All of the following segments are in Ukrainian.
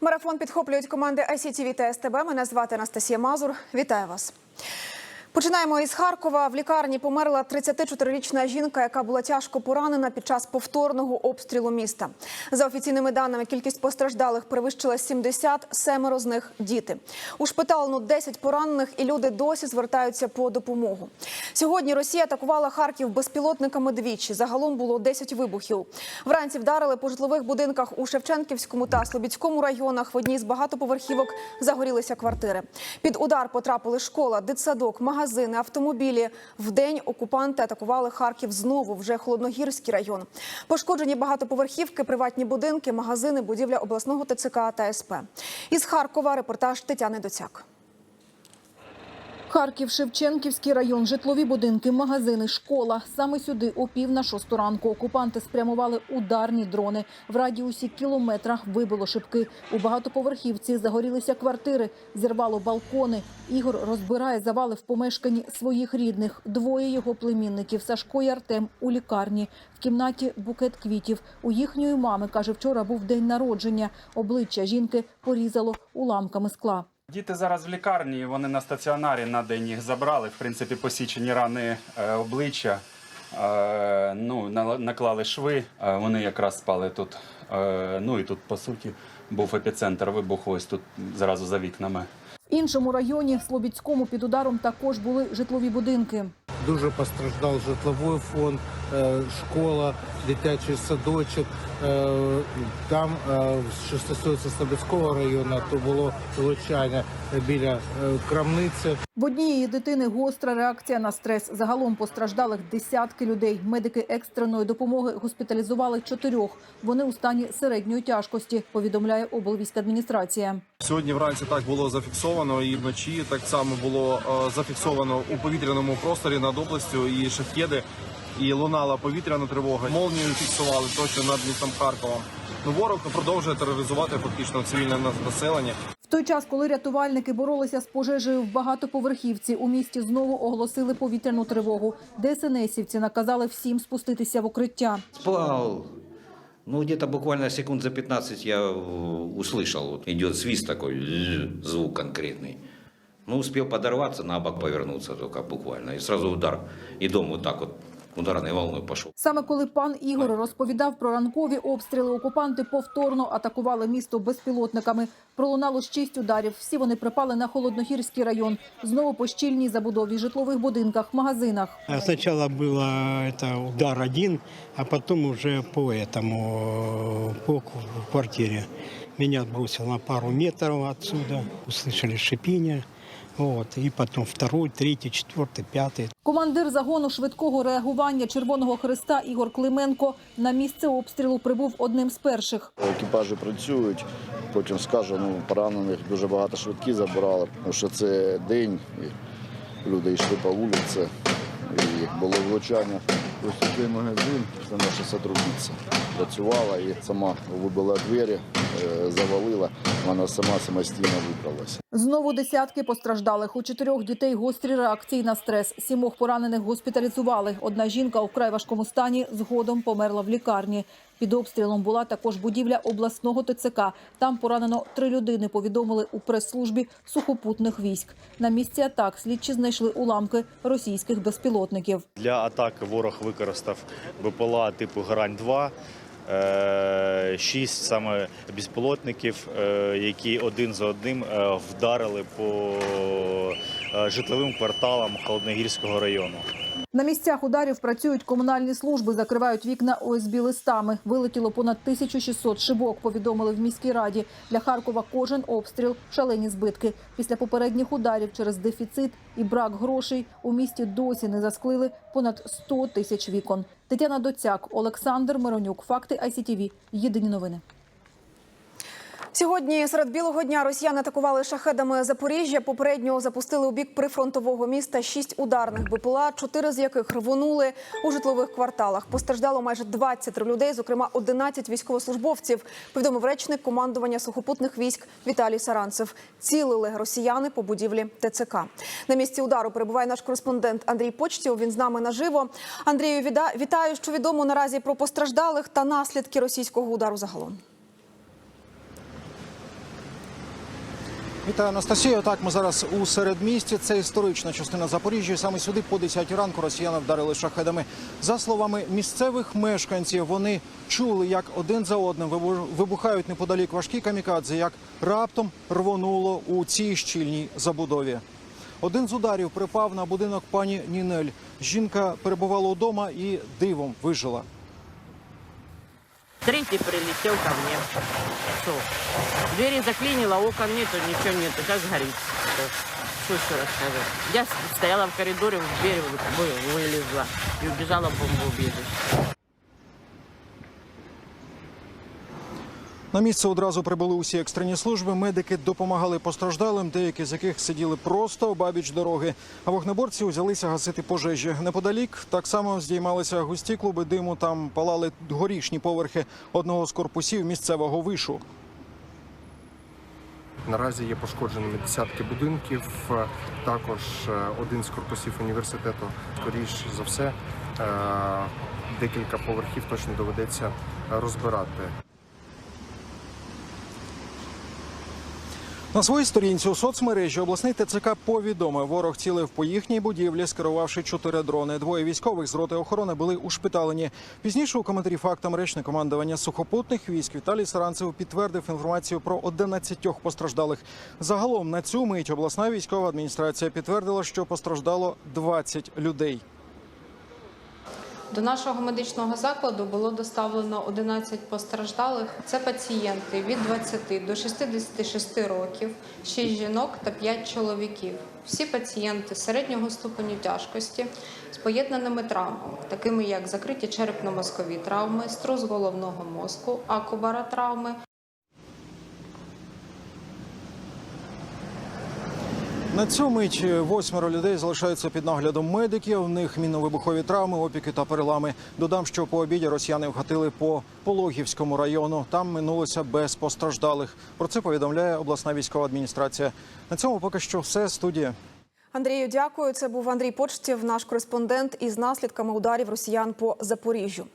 Марафон підхоплюють команди ICTV та СТБ. Мене звати Анастасія Мазур. Вітаю вас. Починаємо із Харкова. В лікарні померла 34-річна жінка, яка була тяжко поранена під час повторного обстрілу міста. За офіційними даними, кількість постраждалих перевищила 70, семеро з них діти. Ушпиталено 10 поранених, і люди досі звертаються по допомогу. Сьогодні Росія атакувала Харків безпілотниками двічі. Загалом було 10 вибухів. Вранці вдарили по житлових будинках у Шевченківському та Слобідському районах. В одній з багатоповерхівок загорілися квартири. Під удар потрапили школа, дитсадок, магазини, автомобілі. Вдень окупанти атакували Харків знову, вже Холодногірський район. Пошкоджені багатоповерхівки, приватні будинки, магазини, будівля обласного ТЦК та СП. Із Харкова репортаж Тетяни Доцяк. Харків, Шевченківський район, житлові будинки, магазини, школа. Саме сюди о пів на шосту ранку окупанти спрямували ударні дрони. В радіусі кілометра вибило шибки. У багатоповерхівці загорілися квартири, зірвало балкони. Ігор розбирає завали в помешканні своїх рідних. Двоє його племінників Сашко і Артем у лікарні. В кімнаті букет квітів. У їхньої мами, каже, вчора був день народження. Обличчя жінки порізало уламками скла. Діти зараз в лікарні, вони на стаціонарі на день їх забрали. В принципі, посічені рани е, обличчя, е, ну, наклали шви. Е, вони якраз спали тут. Е, ну і тут, по суті, був епіцентр вибуху ось тут зразу за вікнами. В іншому районі, в Слобідському, під ударом також були житлові будинки. Дуже постраждав житловий фонд, школа, дитячий садочок. Е, Там, е, що стосується Слобідського району, то було влучання біля е, крамниці. В однієї дитини гостра реакція на стрес. Загалом постраждалих десятки людей. Медики екстреної допомоги госпіталізували чотирьох. Вони у стані середньої тяжкості, повідомляє облвійськадміністрація. Сьогодні вранці так було зафіксовано, і вночі так само було е, зафіксовано у повітряному просторі над областю і шахеди, і лунала повітряна тривога. Молнію фіксували точно над містом Харковом. Ну ворог продовжує тероризувати фактично цивільне на- населення. В той час, коли рятувальники боролися з пожежею в багатоповерхівці, у місті знову оголосили повітряну тривогу. ДСНСівці наказали всім спуститися в укриття. Спал. Ну, где-то буквально секунд за 15 я э, услышал. Вот идет свист такой, «ззз», звук конкретный. Ну, успел подорваться, на бок повернуться только буквально. И сразу удар. И дом вот так вот ударной волной пошел. Саме коли пан Ігор розповідав про ранкові обстріли, окупанти повторно атакували місто безпілотниками. Пролунало шість ударів. Всі вони припали на Холодногірський район. Знову по щільній забудові, житлових будинках, магазинах. А Сначала было это удар один, а потом уже по этому, по ку- квартире. Меня бросило на пару метров отсюда, услышали шипение. Вот, і потом второй, третій, четвертий, п'ятий. Командир загону швидкого реагування Червоного Христа Ігор Клименко на місце обстрілу прибув одним з перших. Екіпажі працюють, потім скажу, ну, поранених дуже багато швидкі забирали, тому що це день, і люди йшли по вулиці, і було влучання. Ось цей магазин, це наша сотрудниця. Працювала і сама вибила двері, е, завалила, вона сама самостійно вибралася. Знову десятки постраждалих. У чотирьох дітей гострі реакції на стрес. Сімох поранених госпіталізували. Одна жінка у вкрай важкому стані згодом померла в лікарні. Під обстрілом була також будівля обласного ТЦК. Там поранено три людини, повідомили у прес-службі сухопутних військ. На місці атак слідчі знайшли уламки російських безпілотників. Для атаки ворог використав БПЛА типу Грань-2, е, шість саме безпілотників, е, які один за одним е, вдарили по житловим кварталам Холодногірського району. На місцях ударів працюють комунальні служби, закривають вікна ОСБ листами. Вилетіло понад 1600 шибок, повідомили в міській раді. Для Харкова кожен обстріл – шалені збитки. Після попередніх ударів через дефіцит і брак грошей у місті досі не засклили понад 100 тисяч вікон. Тетяна Доцяк, Олександр Миронюк. Факти ICTV. Єдині новини. Сьогодні серед білого дня росіяни атакували шахедами Запоріжжя. Попередньо запустили у бік прифронтового міста шість ударних БПЛА, чотири з яких рвонули у житлових кварталах. Постраждало майже 20 людей, зокрема 11 військовослужбовців. Повідомив речник командування сухопутних військ Віталій Саранцев. Цілили росіяни по будівлі ТЦК. На місці удару перебуває наш кореспондент Андрій Почтів. Він з нами наживо. Андрію, вітаю, що відомо наразі про постраждалих та наслідки російського удару загалом. Вітаю, Анастасія. Так, ми зараз у середмісті. Це історична частина Запоріжжя. Саме сюди по 10 ранку росіяни вдарили шахедами. За словами місцевих мешканців, вони чули, як один за одним вибу- вибухають неподалік важкі камікадзе, як раптом рвонуло у цій щільній забудові. Один з ударів припав на будинок пані Нінель. Жінка перебувала вдома і дивом вижила. Третий прилетел ко мне. Что? Двери заклинило, окон нету, ничего нету. Сейчас горит. Что еще рассказать? Я стояла в коридоре, в дверь вы- вы- вылезла и убежала в бомбоубежище. На місце одразу прибули усі екстрені служби. Медики допомагали постраждалим, деякі з яких сиділи просто обабіч дороги. А вогнеборці взялися гасити пожежі. Неподалік так само здіймалися густі клуби диму. Там палали горішні поверхи одного з корпусів місцевого вишу. Наразі є пошкодженими десятки будинків. Також е, один з корпусів університету, скоріш за все, е, декілька поверхів точно доведеться розбирати. На своїй сторінці у соцмережі обласний ТЦК повідомив, ворог цілив по їхній будівлі, скерувавши чотири дрони. Двоє військових з роти охорони були ушпиталені. Пізніше у коментарі фактам речник командування сухопутних військ Віталій Саранцев підтвердив інформацію про 11 постраждалих. Загалом на цю мить обласна військова адміністрація підтвердила, що постраждало 20 людей. До нашого медичного закладу було доставлено 11 постраждалих. Це пацієнти від 20 до 66 років, 6 жінок та 5 чоловіків. Всі пацієнти середнього ступеню тяжкості з поєднаними травмами, такими як закриті черепно-мозкові травми, струс головного мозку, акубаротравми, На цю мить восьмеро людей залишаються під наглядом медиків. У них мінно-вибухові травми, опіки та перелами. Додам, що по обіді росіяни вгатили по Пологівському району. Там минулося без постраждалих. Про це повідомляє обласна військова адміністрація. На цьому поки що все. Студія. Андрію, дякую. Це був Андрій Почтів, наш кореспондент із наслідками ударів росіян по Запоріжжю.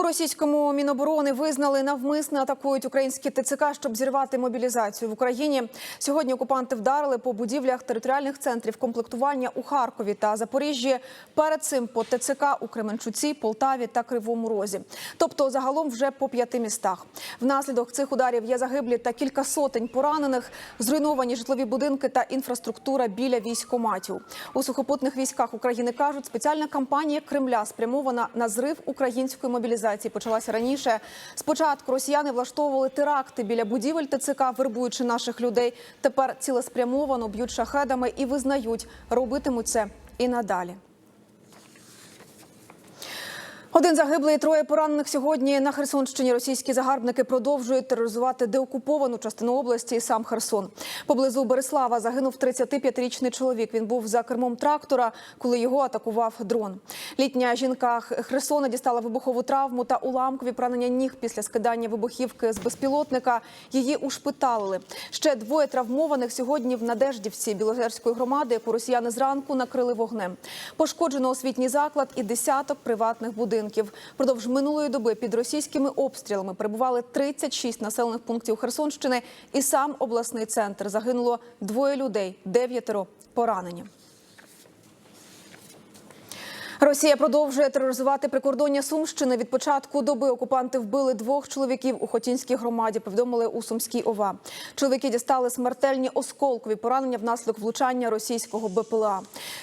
У російському міноборони визнали навмисно атакують українські ТЦК, щоб зірвати мобілізацію в Україні. Сьогодні окупанти вдарили по будівлях територіальних центрів комплектування у Харкові та Запоріжжі. Перед цим по ТЦК у Кременчуці, Полтаві та Кривому Розі. Тобто загалом вже по п'яти містах. Внаслідок цих ударів є загиблі та кілька сотень поранених, зруйновані житлові будинки та інфраструктура біля військоматів. У сухопутних військах України кажуть, спеціальна кампанія Кремля спрямована на зрив української мобілізації. Почалася раніше. Спочатку росіяни влаштовували теракти біля будівель ТЦК, вербуючи наших людей. Тепер цілеспрямовано б'ють шахедами і визнають, робитимуть це і надалі. Один загиблий, троє поранених сьогодні на Херсонщині. Російські загарбники продовжують тероризувати деокуповану частину області і сам Херсон. Поблизу Береслава загинув 35-річний чоловік. Він був за кермом трактора, коли його атакував дрон. Літня жінка Херсона дістала вибухову травму та уламкові поранення ніг після скидання вибухівки з безпілотника. Її ушпиталили. Ще двоє травмованих сьогодні в Надеждівці Білозерської громади, яку росіяни зранку накрили вогнем. Пошкоджено освітній заклад і десяток приватних будинків. Продовж минулої доби під російськими обстрілами перебували 36 населених пунктів Херсонщини і сам обласний центр. Загинуло двоє людей, дев'ятеро поранені. Росія продовжує тероризувати прикордоння Сумщини. Від початку доби окупанти вбили двох чоловіків у Хотінській громаді. Повідомили у Сумській ОВА. Чоловіки дістали смертельні осколкові поранення внаслідок влучання російського БПЛА.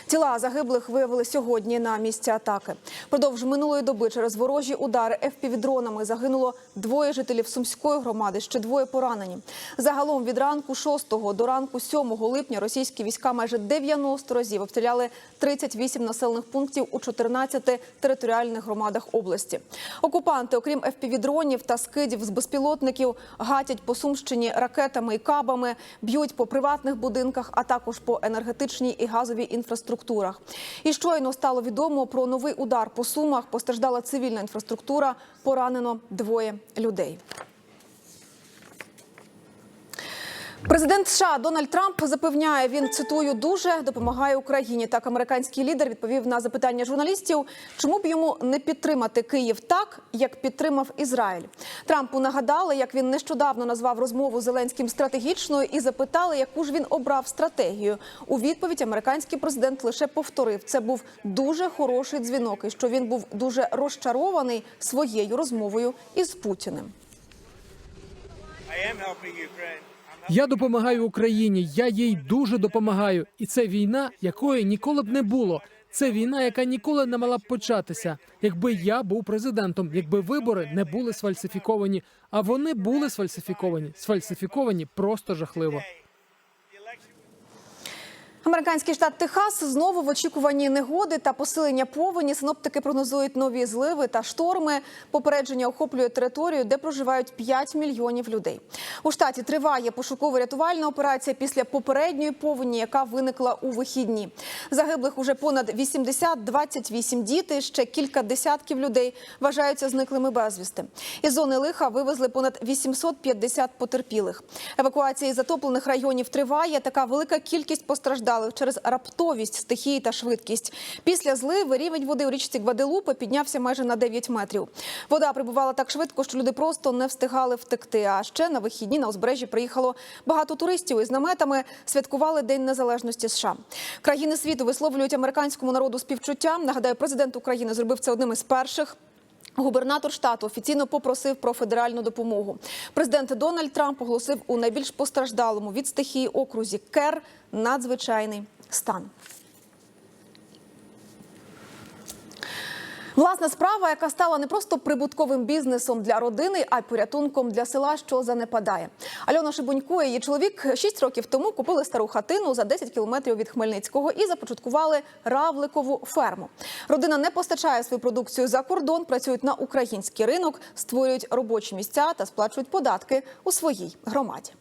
Тіла загиблих виявили сьогодні на місці атаки. Продовж минулої доби через ворожі удари ФПВ-дронами загинуло двоє жителів Сумської громади. Ще двоє поранені. Загалом від ранку 6 до ранку 7 липня російські війська майже 90 разів обстріляли 38 населених пунктів у 14 територіальних громадах області. Окупанти, окрім ФПВ-дронів та скидів з безпілотників, гатять по Сумщині ракетами і кабами, б'ють по приватних будинках, а також по енергетичній і газовій інфраструктурах. І щойно стало відомо про новий удар по Сумах. Постраждала цивільна інфраструктура, поранено двоє людей. Президент США Дональд Трамп запевняє, він цитую дуже допомагає Україні. Так, американський лідер відповів на запитання журналістів, чому б йому не підтримати Київ так, як підтримав Ізраїль. Трампу нагадали, як він нещодавно назвав розмову Зеленським стратегічною і запитали, яку ж він обрав стратегію. У відповідь американський президент лише повторив, це був дуже хороший дзвінок, і що він був дуже розчарований своєю розмовою із Путіним. Я допомагаю Україні. Я їй дуже допомагаю. І це війна, якої ніколи б не було. Це війна, яка ніколи не мала б початися, якби я був президентом, якби вибори не були сфальсифіковані. А вони були сфальсифіковані. Сфальсифіковані просто жахливо. Американський штат Техас знову в очікуванні негоди та посилення повені. Синоптики прогнозують нові зливи та шторми. Попередження охоплює територію, де проживають 5 мільйонів людей. У штаті триває пошуково-рятувальна операція після попередньої повені, яка виникла у вихідні. Загиблих уже понад 80, 28 діти. Ще кілька десятків людей вважаються зниклими безвісти. Із зони лиха вивезли понад 850 потерпілих. Евакуація із затоплених районів триває. Така велика кількість постраждалих через раптовість стихії та швидкість. Після зливи рівень води у річці Гваделупи піднявся майже на 9 метрів. Вода прибувала так швидко, що люди просто не встигали втекти. А ще на вихідні на узбережжі приїхало багато туристів із наметами. Святкували День Незалежності США. Країни світу висловлюють американському народу співчуття. Нагадаю, президент України зробив це одним із перших. Губернатор штату офіційно попросив про федеральну допомогу. Президент Дональд Трамп оголосив у найбільш постраждалому від стихії окрузі Кер надзвичайний стан. Власна справа, яка стала не просто прибутковим бізнесом для родини, а й порятунком для села, що занепадає. Альона Шибунько і її чоловік 6 років тому купили стару хатину за 10 кілометрів від Хмельницького і започаткували равликову ферму. Родина не постачає свою продукцію за кордон, працюють на український ринок, створюють робочі місця та сплачують податки у своїй громаді.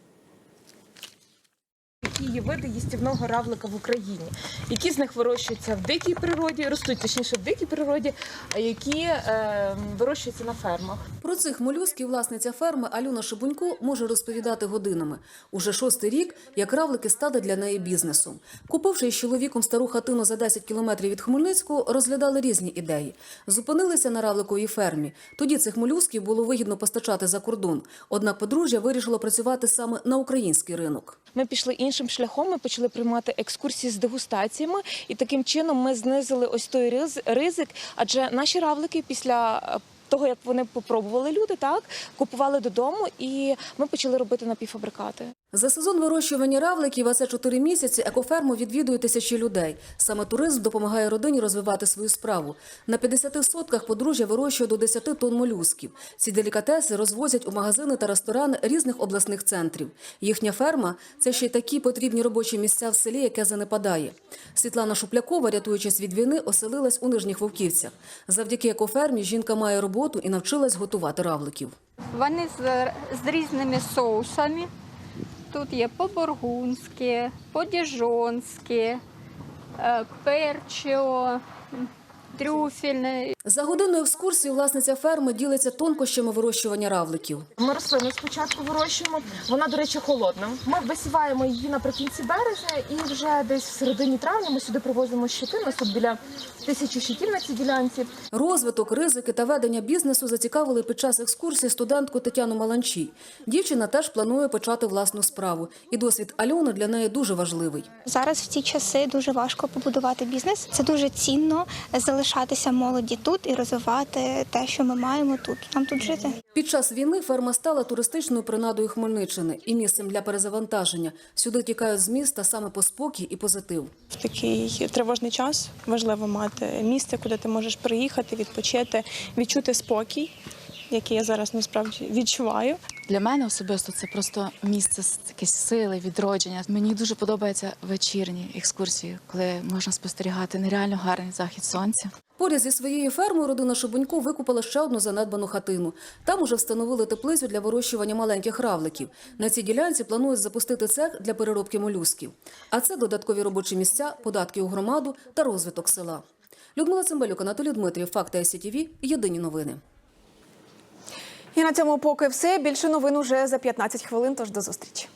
Які є види їстівного равлика в Україні, які з них вирощуються в дикій природі, ростуть точніше в дикій природі, а які е, вирощуються на фермах. Про цих молюсків власниця ферми Альона Шибунько може розповідати годинами. Уже шостий рік, як равлики стали для неї бізнесом. Купивши із чоловіком стару хатину за 10 кілометрів від Хмельницького, розглядали різні ідеї. Зупинилися на равликовій фермі. Тоді цих молюсків було вигідно постачати за кордон. Однак подружжя вирішило працювати саме на український ринок. Ми пішли іншим шляхом. Ми почали приймати екскурсії з дегустаціями, і таким чином ми знизили ось той риз- ризик. Адже наші равлики після е, того, як вони попробували люди, так купували додому, і ми почали робити напівфабрикати. За сезон вирощування равликів, а це 4 місяці, екоферму відвідує тисячі людей. Саме туризм допомагає родині розвивати свою справу. На 50 сотках подружжя вирощує до 10 тонн молюсків. Ці делікатеси розвозять у магазини та ресторани різних обласних центрів. Їхня ферма – це ще й такі потрібні робочі місця в селі, яке занепадає. Світлана Шуплякова, рятуючись від війни, оселилась у Нижніх Вовківцях. Завдяки екофермі жінка має роботу і навчилась готувати равликів. Вони з, з різними соусами. Тут є по-боргунськи, по-діжонськи, е, перчо, трюфельне. За годинну екскурсію власниця ферми ділиться тонкощами вирощування равликів. Ми рослину спочатку вирощуємо. Вона, до речі, холодна. Ми висіваємо її наприкінці березня, і вже десь в середині травня ми сюди привозимо щити. Нас тут біля тисячі щитів на цій ділянці. Розвиток, ризики та ведення бізнесу зацікавили під час екскурсії студентку Тетяну Маланчій. Дівчина теж планує почати власну справу. І досвід Альони для неї дуже важливий. Зараз в ці часи дуже важко побудувати бізнес. Це дуже цінно залишатися молоді тут і розвивати те, що ми маємо тут. Нам тут жити. Під час війни ферма стала туристичною принадою Хмельниччини і місцем для перезавантаження. Сюди тікають з міста саме по спокій і позитив. В такий тривожний час важливо мати місце, куди ти можеш приїхати, відпочити, відчути спокій, який я зараз насправді відчуваю. Для мене особисто це просто місце з якоїсь сили, відродження. Мені дуже подобаються вечірні екскурсії, коли можна спостерігати нереально гарний захід сонця. Поряд зі своєю фермою родина Шибунько викупила ще одну занедбану хатину. Там уже встановили теплицю для вирощування маленьких равликів. На цій ділянці планують запустити цех для переробки молюсків. А це додаткові робочі місця, податки у громаду та розвиток села. Людмила Цимбалюк, Анатолій Дмитрів, Факти СІТВ, Єдині новини. І на цьому поки все. Більше новин уже за 15 хвилин. Тож до зустрічі.